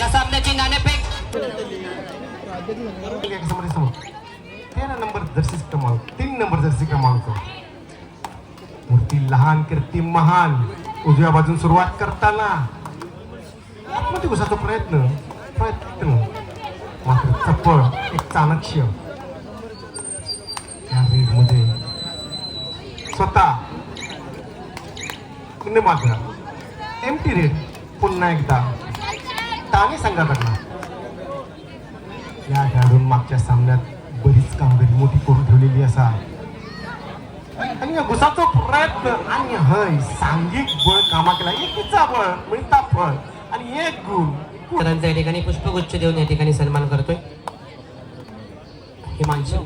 सोबती मैदानामध्ये जातोय या सामन्याची नाणेफेक तेरा नंबर जर्सी क्रमांक तीन नंबर जर्सी क्रमांक. मूर्ती लहान कीर्ती महान. उजव्या बाजून सुरुवात करताना. आतमध्ये घुसाचा प्रयत्न प्रयत्न. मात्र चपळ एक चाणक्य. या रेडमध्ये स्वतः. पुण्य मात्र एम टी रेड पुन्हा एकदा. ताने संघाकडला या खेळाडून मागच्या सामन्यात बरीच कामगिरी मोठी करून ठेवलेली असा. आणि या घुसाचा प्रयत्न आणि हय सांघिक बळ कामा केला एकीचा बळ मिळता फळ. आणि एक गुण. सरांचा या ठिकाणी पुष्पगुच्छ देऊन या ठिकाणी सन्मान करतोय. Himanshu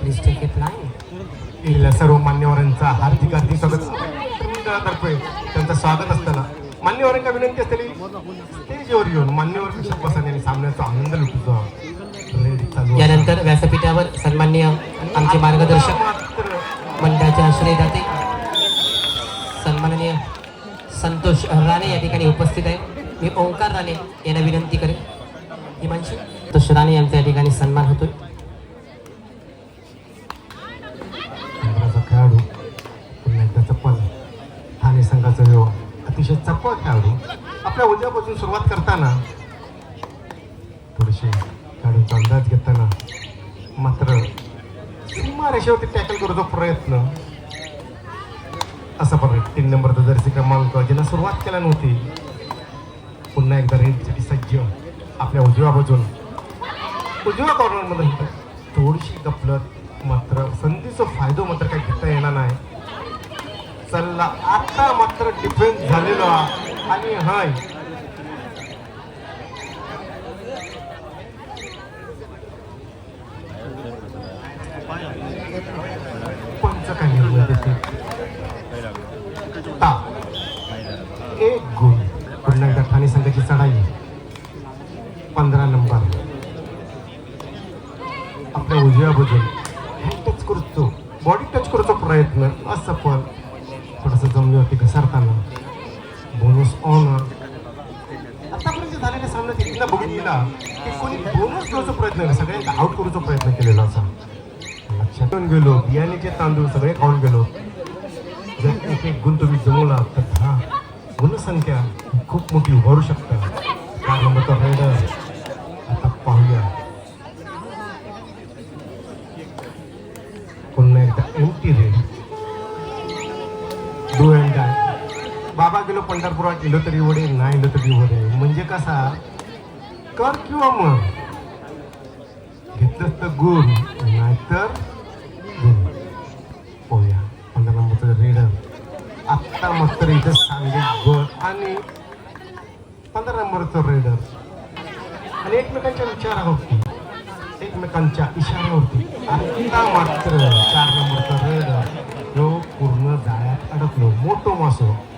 please take it line सर्व मान्यवरांचा हार्दिक हार्दिक स्वागत. त्यांचं स्वागत असताना मान्यवरांना विनंती असलेली स्टेजवर येऊन मान्यवर कशा बसाने सामन्याचा आनंद लुटतो यानंतर व्यासपीठावर सन्माननीय आमचे मार्गदर्शक मंडळाचे आश्रय जाते सन्माननीय संतोष राणे या ठिकाणी उपस्थित आहे मी ओंकार राणे यांना विनंती करेन. हिमांशी संतोष राणे यांचा या ठिकाणी सन्मान होतोय. अतिशय चप्पल खेळाडू आपल्या उद्यापासून सुरुवात करताना थोडेसे खेळाडूंचा अंदाज घेताना मात्र सीमा रेषेवरती टॅकल करूचा प्रयत्न. असा पण तीन नंबरचा जर्सी क्रमांक ज्यांना सुरुवात केला नव्हती. पुन्हा एकदा रेंजसाठी सज्ज आपल्या उजव्या बाजून उजव्या कॉर्नरमध्ये थोडीशी गपलत मात्र संधीचा फायदा मात्र काही घेता येणार नाही. चालला. आता मात्र डिफेन्स झालेला. आणि हाय. पंच काही एक गुण पुन्हा ठाणे संघाची चढाई. पंधरा नंबर. आपल्या उजव्या बाजून टच करतो बॉडी टच करतो प्रयत्न. असफल पण. जमिनीवरती घसरताना. बोनस ऑन आतापर्यंत झालेल्या सामन्यात इथला बघितला की कोणी बोनस घ्यायचा प्रयत्न केला सगळ्यांना आउट करूचा प्रयत्न केलेला असा लक्षात गेलो बियाणेचे तांदूळ सगळे खाऊन गेलो. जर एक एक गुण तुम्ही जमवला तर हा गुणसंख्या खूप मोठी उभारू शकता. चार रायडर आता पाहूया. बाबा गेलो पंढरपुरात गेलो तरी वडे नाही गेलो तरी वडे म्हणजे कसा कर किंवा मग घेतलंच तर गुण नाहीतर गुण पोया पंधरा नंबरचं रेडर आत्ता मात्र इथं सांगे गळ आणि पंधरा नंबरचं रेडर आणि एकमेकांच्या विचारावरती एकमेकांच्या इशाऱ्यावरती आत्ता मात्र चार नंबरचा रेडर तो पूर्ण जाळ्यात अडकलो मोठो मासो जाळ्यात अडकलो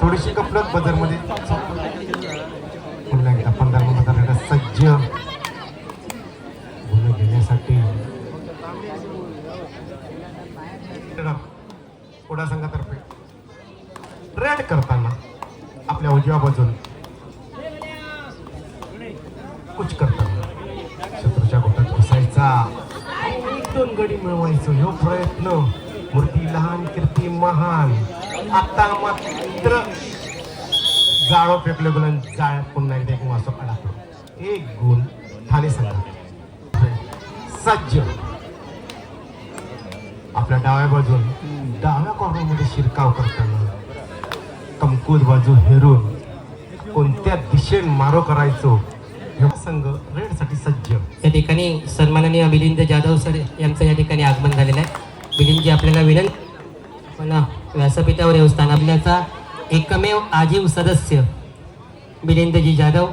थोडीशी कपलत बदरमध्ये पुन्हा एकदा पंधरा नंबरचा सज्ज. गुन्हे घेण्यासाठी. कोडा संघातर्फे रेड करताना आपल्या उजव्या बाजून कुछ करताना. शत्रूच्या गोटात घुसायचा. एक दोन गडी मिळवायचो. ह्यो प्रयत्न. मूर्ती लहान कीर्ती महान. आता मात्र जाळो फेकले बोलून जाळ्यात पुन्हा एकदा एक मासो अडकलो एक गुण ठाणे संघात सज्ज. आपल्या डाव्या बाजून डाव्या कॉर्नरमध्ये शिरकाव करताना कमकुवत बाजू हेरून कोणत्या दिशेने मारो करायचो हे संघ रेडसाठी सज्ज. या ठिकाणी सन्माननीय मिलिंद जाधव सर यांचं या ठिकाणी आगमन झालेलं आहे. मिलिंदजी आपल्याला विनंती. आपण व्यासपीठावर येऊ स्थान आपल्याचा एकमेव आजीव सदस्य मिलिंदजी जाधव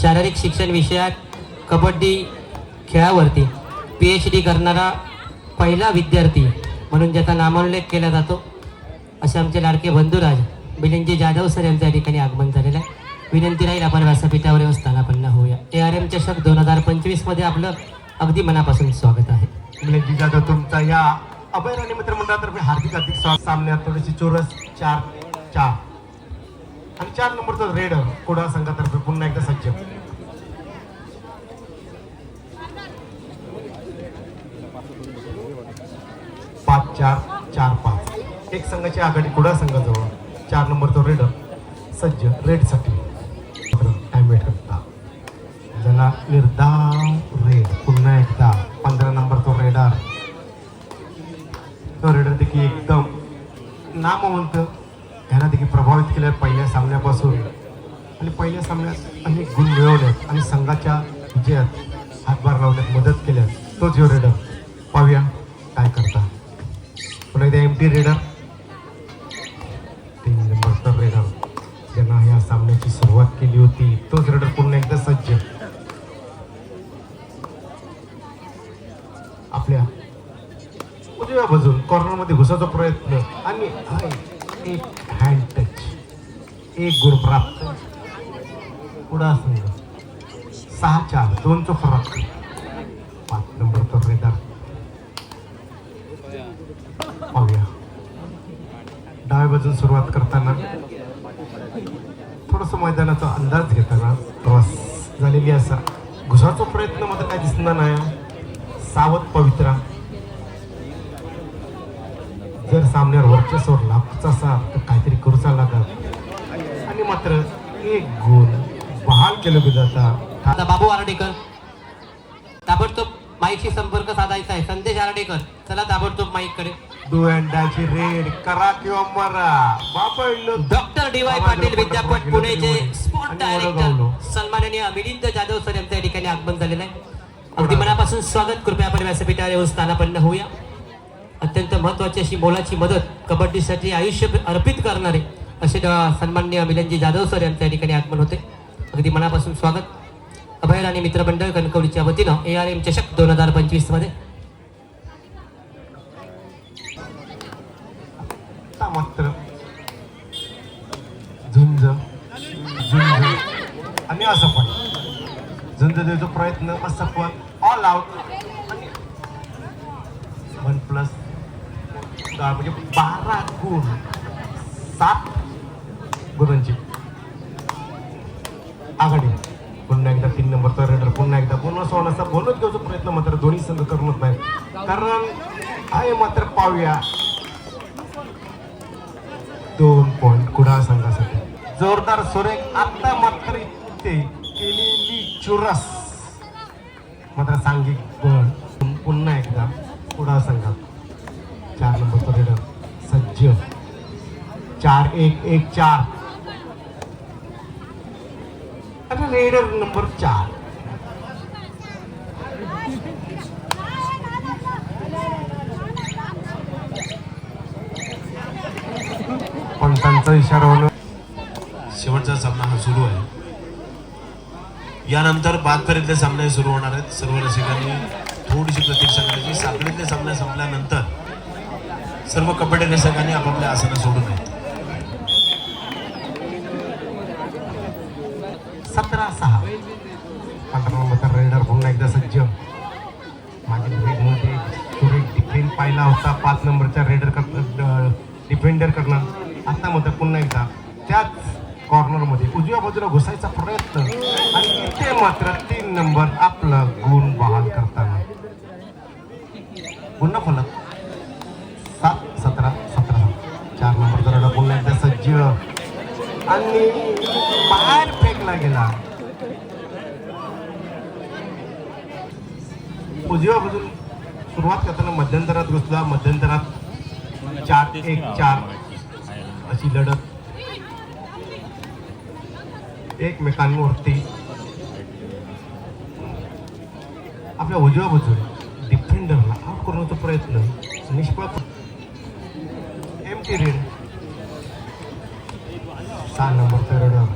शारीरिक शिक्षण विषयात कबड्डी खेळावरती पी एच डी करणारा पहिला विद्यार्थी म्हणून ज्याचा नामोल्लेख केला जातो. असे आमचे लाडके बंधुराज मिलिंदजी जाधव सर यांचं या ठिकाणी आगमन झालेलं आहे. विनंती राहील आपण व्यासपीठावर येऊन स्थानापन्न होऊया. ए आर एम चषक दोन हजार पंचवीसमध्ये आपलं अगदी मनापासून स्वागत आहे. मिलिंद जाधव तुमचा या अभयराणी मित्रमंडळातर्फे हार्दिक हार्दिक स्वागत. सामन्यात थोडीशी चोरस चार चार. आणि चार नंबरचा रेड कोडा संघातर्फे पुन्हा एकदा सज्ज. पाच चार चार पाच. एक संघाची आघाडी कुडा संघाजवळ. चार नंबरचा रेडर सज्ज रेडसाठी. साठी वेट निर्धाव रेड पुन्हा एकदा. पंधरा नंबर तो रेडर देखील एकदम नामवंत. ह्याला देखील प्रभावित आहे पहिल्या सामन्यापासून. आणि पहिल्या सामन्यात अनेक गुण मिळवल्यात आणि संघाच्या विजयात हातभार लावण्यात मदत केल्यात. तो जो रेडर. पाहूया काय करता. पुन्हा एकदा एम टी रेडर तीन नंबर रेडर ज्यांना ह्या सामन्याची सुरुवात केली होती तोच रेडर पुन्हा एकदा सज्ज आपल्या उजव्या बाजून कॉर्नरमध्ये घुसाचा प्रयत्न. आणि एक हँड टच एक गुण प्राप्त. पुढा संघ सहा चार दोनचा फरक पाच नंबर तो पाहूया. डाव्या बाजून सुरुवात करताना थोडस मैदानाचा अंदाज घेताना प्रवास झालेली असा घुसाचा प्रयत्न मात्र काय दिसणार नाही. सावध पवित्रा जर सामन्यावर वर्चस्व लाभचा तर काहीतरी करूचा लागत आणि मात्र एक गुण बहाल केलं गेलं जाता आता बाबू आरडेकर. ताबडतोब माईकशी संपर्क साधायचा आहे. संदेश आरडेकर. चला ताबडतोब माईककडे. डायची रेड करा किंवा मरा. इल्लो- डॉक्टर डी वाय पाटील विद्यापीठ पुणेचे स्पोर्ट डायरेक्टर. सन्माननीय मिलिंद जाधव सर यांच्या ठिकाणी आगमन झालेलं आहे. अगदी मनापासून स्वागत. कृपया आपण व्यासपीठावर येऊन स्थानापन्न होऊया. अत्यंत महत्वाची अशी मोलाची मदत कबड्डीसाठी आयुष्य अर्पित करणारे असे सन्मान्य मिलनजी जाधव सर यांच्या या ठिकाणी आगमन होते. अगदी मनापासून स्वागत. अभयराणी मित्रमंडळ कणकवलीच्या वतीनं ए आर एम चषक दोन हजार पंचवीसमध्ये मात्र झुंज झुंज. आणि असं पण. झुंज देतो प्रयत्न असं पण. ऑल आउट वन प्लस म्हणजे बारा गुण सात गुणांची. आघाडी. पुन्हा एकदा तीन नंबरचा रेडर पुन्हा एकदा बोनस वन असा बोनस घ्यायचा प्रयत्न मात्र दोन्ही संघ करत नाही कारण आहे मात्र पाहूया. दोन पॉईंट कुडाळ संघासाठी. जोरदार सुरेख आता मात्र ते केलेली चुरस. मात्र सांघिक एक एक चार. अरे रेडर नंबर चार. पण त्यांचा इशारा होणार शेवटचा सामना हा सुरू आहे. यानंतर बादपर्यंतले सामने सुरू होणार आहेत. सर्व रसिकांनी थोडीशी प्रतीक्षा करायची साखळीतले सामने संपल्यानंतर सर्व कबड्डी रसिकांनी आपापल्या आसनं सोडू नयेत सतरा सहा. पंधरा नंबरचा रेडर पुन्हा एकदा सज्ज. मागील मध्ये सुरेश डिफेंड पाहिला होता. पाच नंबरचा रेडर कर डिफेंडर करणं आता मात्र पुन्हा एकदा त्याच कॉर्नरमध्ये उजव्या बाजूला घुसायचा प्रयत्न. आणि इथे मात्र तीन नंबर आपलं गुण बहाल करताना. पुन्हा फलक. सात सतरा सतरा चार नंबरचा रेडर पुन्हा एकदा सज्ज. आणि बाहेर फेकला गेला. उजव्या बाजून सुरुवात करताना मध्यंतरात घुसला मध्यंतरात चार एक चार अशी लढत. एकमेकांवरती आपल्या उजव्या बाजून डिफेंडरला आउट करण्याचा प्रयत्न निष्फळ एम टी रेड सहा नंबरचा रेडर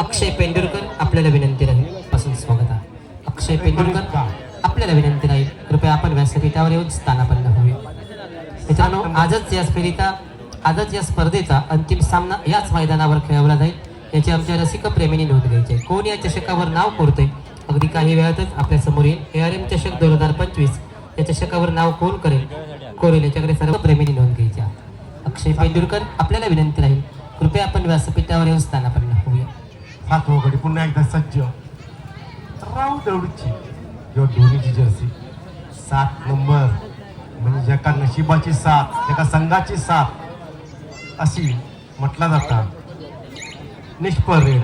अक्षय पेंडुरकर आपल्याला विनंती राहील पासून स्वागत आहे. अक्षय पेंडुरकर आपल्याला विनंती राहील कृपया आपण व्यासपीठावर येऊन स्थानापन्न होऊया. मित्रांनो आजच या स्पर्धेचा आजच या स्पर्धेचा अंतिम सामना याच मैदानावर खेळवला जाईल. याची आमच्या रसिक प्रेमीने नोंद घ्यायची. आहे कोण या चषकावर नाव कोरतोय? अगदी काही वेळातच आपल्यासमोर येईल ए आर एम चषक दोन हजार पंचवीस. या चषकावर नाव कोण करेल? कोरेल याच्याकडे सर्व प्रेमीने नोंद घ्यायची आहे अक्षय पेंडुरकर आपल्याला विनंती राहील. कृपया आपण व्यासपीठावर येऊन स्थानापन्न होऊया सातवा पुन्हा एकदा सज्ज. राहू दौडची किंवा धोनीची जर्सी सात नंबर. म्हणजे ज्याका नशिबाची साथ ज्याका संघाची साथ अशी म्हटला जाता. निष्फळ रेड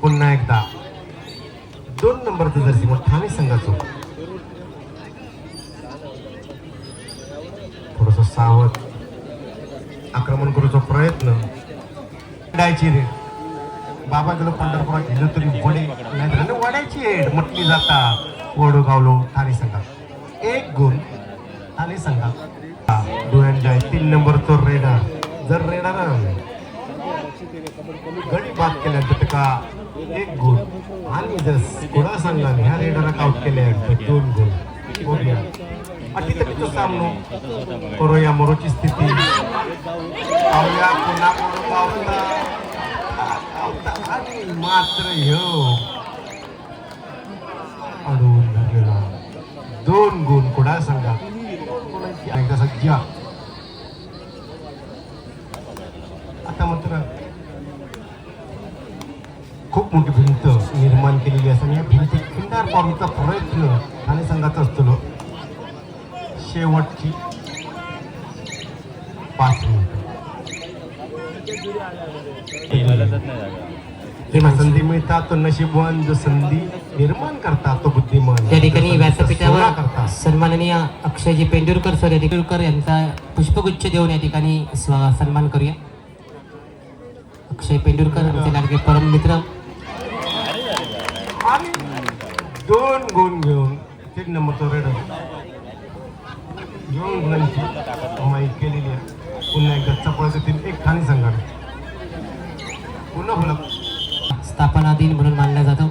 पुन्हा एकदा. दोन नंबरचं जर्सी मग ठाणे संघाचो. थोडस सावध. आक्रमण करूचा प्रयत्न. डायची रेड बाबा गेलो पंढरपुरात गेलो तरी वडे नाही वड्याची एड म्हटली जाता वडो गावलो ठाणे संघात एक गुण ठाणे संघात डोळ्यान जाय तीन नंबर तो रेडर जर रेडर गडी बाद केल्यानंतर का एक गुण. आणि जर कोणा संघान ह्या रेडराक आउट केल्या दोन गुण. बघूया अटीतटीचो सामनो? करूया मरोची स्थिती. पाहूया पुन्हा पावता मात्र ह्यो अडवून गेला दोन गुण कुणा सांगा? एकदा सज्जा. आता मात्र खूप मोठी भिंत निर्माण केलेली असते या भिंती खिंडार पाडूचा प्रयत्न आणि संघाचा असतो शेवटची पाच मिनिट. जेव्हा संधी मिळतात तो नशीबवान जो संधी निर्माण करतात तो बुद्धिमान. त्या ठिकाणी व्यासपीठावर सन्माननीय अक्षयजी पेंडुरकर सर पेंडुरकर यांचा पुष्पगुच्छ देऊन या ठिकाणी सन्मान करूया. अक्षय पेंडुरकर आमचे लाडके परम मित्र. दोन गुण घेऊन तीन नंबर तो रेड दोन गुणांची कमाई केलेली आहे. पुन्हा एकदा चपळाचे तीन एक ठाणे संघाने. पुन्हा बोला स्थापना दिन म्हणून मानला जातो.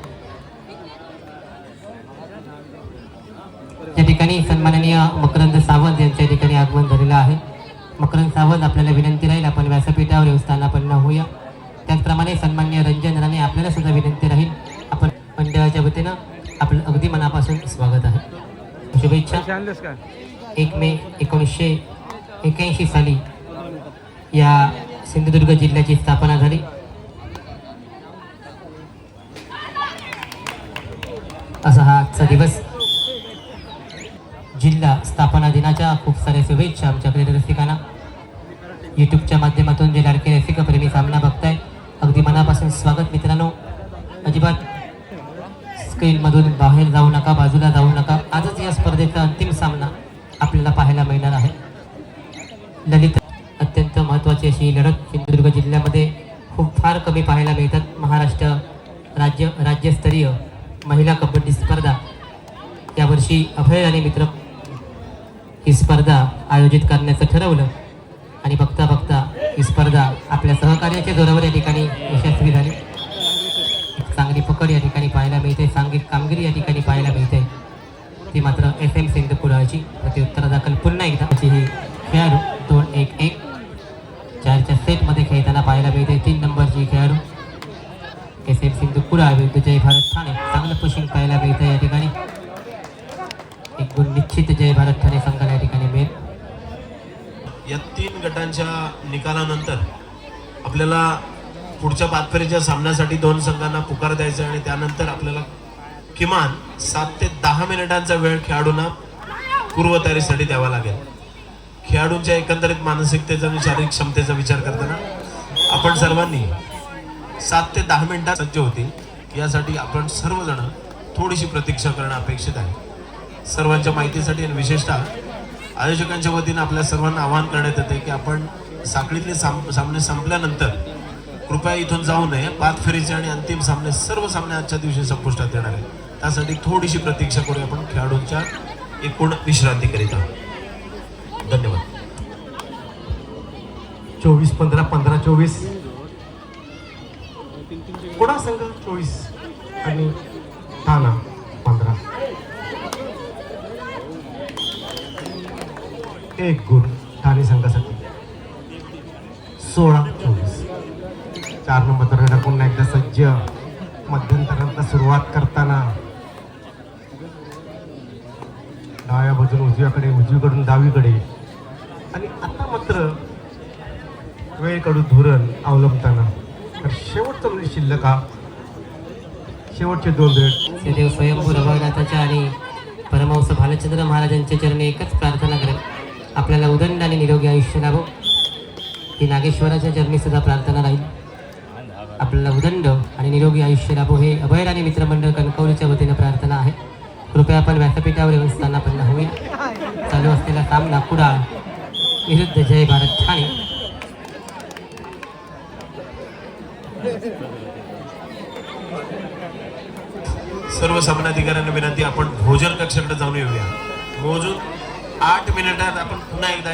या ठिकाणी सन्माननीय मकरंद सावंत यांच्या ठिकाणी आगमन झालेलं आहे. मकरंद सावंत आपल्याला विनंती राहील आपण व्यासपीठावर येऊन स्थानापन्न होऊया. त्याचप्रमाणे सन्मान्य रंजन राणे आपल्याला सुद्धा विनंती राहील. आपण मंडळाच्या वतीनं आपलं अगदी मनापासून स्वागत आहे. शुभेच्छा. एक मे एकोणीसशे एक्याऐंशी साली या सिंधुदुर्ग जिल्ह्याची स्थापना झाली. असा हा आजचा दिवस. जिल्हा स्थापना दिनाच्या खूप साऱ्या शुभेच्छा आमच्याकडे रसिकांना. यूट्यूबच्या माध्यमातून जे लाडके रसिकप्रेमी सामना बघताय अगदी मनापासून स्वागत मित्रांनो. अजिबात स्क्रीनमधून बाहेर जाऊ नका बाजूला जाऊ नका. आजच या स्पर्धेचा अंतिम सामना आपल्याला पाहायला मिळणार आहे. ललित अत्यंत महत्त्वाची अशी लढत सिंधुदुर्ग जिल्ह्यामध्ये खूप फार कमी पाहायला मिळतात. महाराष्ट्र राज्य राज्यस्तरीय महिला कबड्डी स्पर्धा. यावर्षी अभय आणि मित्र ही स्पर्धा आयोजित करण्याचं ठरवलं. आणि बघता बघता ही स्पर्धा आपल्या सहकार्याच्या जोरावर या ठिकाणी यशस्वी झाली. चांगली पकड या ठिकाणी पाहायला मिळते सांघिक कामगिरी या ठिकाणी पाहायला मिळते. ती मात्र एस एम सिंध कुडाळची प्रत्युत्तर दाखल पुन्हा एकदा. ही खेळाडू दोन एक एक चारच्या सेटमध्ये खेळताना पाहायला मिळते. तीन नंबरची खेळाडू एस एम सिंधू विरुद्ध जय भारत ठाणे चांगलं पुशिंग पाहायला मिळतं या ठिकाणी एक गुण निश्चित जय भारत ठाणे संघाला या ठिकाणी मिळेल या तीन गटांच्या निकालानंतर आपल्याला पुढच्या पाचफेरीच्या सामन्यासाठी दोन संघांना पुकार द्यायचा आणि त्यानंतर आपल्याला किमान सात ते दहा मिनिटांचा वेळ खेळाडूंना पूर्वतयारीसाठी द्यावा लागेल. खेळाडूंच्या एकंदरीत मानसिकतेचा आणि शारीरिक क्षमतेचा विचार करताना आपण सर्वांनी सात ते दहा मिनिटात सज्ज होतील. यासाठी आपण सर्वजण थोडीशी प्रतीक्षा करणं अपेक्षित आहे. सर्वांच्या माहितीसाठी आणि विशेषतः आयोजकांच्या वतीनं आपल्या सर्वांना आवाहन करण्यात येते की आपण साखळीतले साम सामने संपल्यानंतर कृपया इथून जाऊ नये. पाच फेरीचे आणि अंतिम सामने सर्व सामने आजच्या दिवशी संपुष्टात येणार आहे त्यासाठी थोडीशी प्रतीक्षा करूया आपण खेळाडूंच्या एकूण विश्रांतीकरिता धन्यवाद. चोवीस पंधरा पंधरा चोवीस. कुणा संघ चोवीस. आणि ठाणा पंधरा. एक गुण ठाणे संघासाठी. सोळा चोवीस. चार नंबर रेडा पुन्हा एकदा सज्ज. मध्यंतरांना सुरुवात करताना. डाव्या बाजून उजव्याकडे उजवीकडून डावीकडे. आणि आता मात्र वेळकडून धोरण अवलंबताना. शेवटचं म्हणजे शिल्लक हा. शेवटचे दोन रेड देव स्वयंभू रघुनाथाच्या आणि परमहंस भालचंद्र महाराजांच्या चरणी एकच प्रार्थना करेन. आपल्याला उदंड आणि निरोगी आयुष्य लाभो. ही नागेश्वराच्या चरणी सुद्धा प्रार्थना राहील. आपल्याला उदंड आणि निरोगी आयुष्य लाभो हे अभयर आणि मित्रमंडळ कणकवलीच्या वतीने प्रार्थना आहे. कृपया आपण व्यासपीठावर येऊन स्थानापन्न होईल चालू असलेला सामना कुडाळ. विरुद्ध जय भारत ठाणे. सर्व सामनाधिकाऱ्यांना विनंती आपण भोजन कक्षाकडे जाऊन येऊया. मोजून आठ मिनिटात आपण पुन्हा एकदा